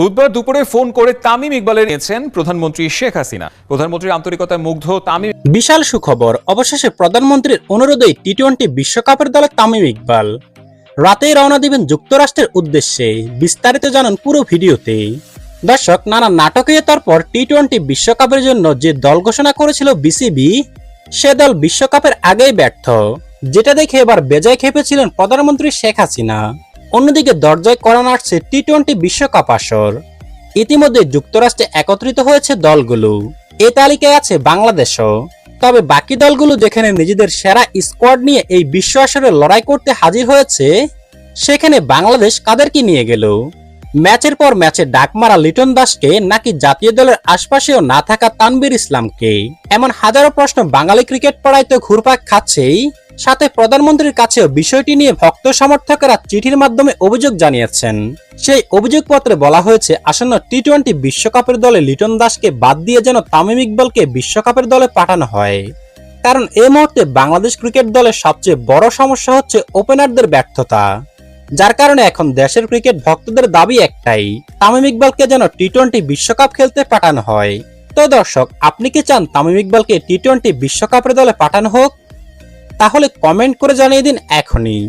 বুধবার দুপুরে ফোন করে তামিম ইকবালের নিয়েছেন প্রধানমন্ত্রী শেখ হাসিনা। প্রধানমন্ত্রীর আন্তরিকতায় মুগ্ধ তামিম বিশাল সুখবর। অবশেষে প্রধানমন্ত্রীর অনুরোধেই টি টোয়েন্টি বিশ্বকাপের দলে তামিম ইকবাল। রাতেই রওনা দিবেন যুক্তরাষ্ট্রের উদ্দেশ্যে। বিস্তারিত জানান পুরো ভিডিওতে দর্শক, নানা নাটকীয়তার পর টি টোয়েন্টি বিশ্বকাপের জন্য যে দল ঘোষণা করেছিল বিসিবি, সে দল বিশ্বকাপের আগেই ব্যর্থ। যেটা দেখে এবার বেজায় খেপেছিলেন প্রধানমন্ত্রী শেখ হাসিনা। অন্যদিকে দরজায় করা নাড়ছে টি টোয়েন্টি বিশ্বকাপ আসর। ইতিমধ্যে যুক্তরাষ্ট্রে একত্রিত হয়েছে দলগুলো। এ তালিকায় আছে বাংলাদেশও। তবে বাকি দলগুলো যেখানে নিজেদের সেরা স্কোয়াড নিয়ে এই বিশ্ব আসরে লড়াই করতে হাজির হয়েছে, সেখানে বাংলাদেশ কাদেরকে নিয়ে গেল। ম্যাচের পর ম্যাচে ডাক মারা লিটন দাসকে নাকি জাতীয় দলের আশপাশেও না থাকা তানবীর ইসলামকে। এমন হাজারো প্রশ্ন বাঙালি ক্রিকেট পড়ায় তো ঘুরপাক খাচ্ছেই। সাথে প্রধানমন্ত্রীর কাছেও বিষয়টি নিয়ে ভক্ত সমর্থকেরা চিঠির মাধ্যমে অভিযোগ জানিয়েছেন। সেই অভিযোগপত্রে বলা হয়েছে, আসন্ন টি টোয়েন্টি বিশ্বকাপের দলে লিটন দাসকে বাদ দিয়ে যেন তামিম ইকবালকে বিশ্বকাপের দলে পাঠানো হয়। কারণ এই মুহূর্তে বাংলাদেশ ক্রিকেট দলের সবচেয়ে বড় সমস্যা হচ্ছে ওপেনারদের ব্যর্থতা। যার কারণে এখন দেশের ক্রিকেট ভক্তদের দাবি একটাই, তামিম ইকবালকে যেন টি টোয়েন্টি বিশ্বকাপ খেলতে পাঠানো হয়। তো দর্শক, আপনি কি চান তামিম ইকবালকে টি টোয়েন্টি বিশ্বকাপের দলে পাঠানো হোক? তাহলে কমেন্ট করে জানিয়ে দিন এখনই।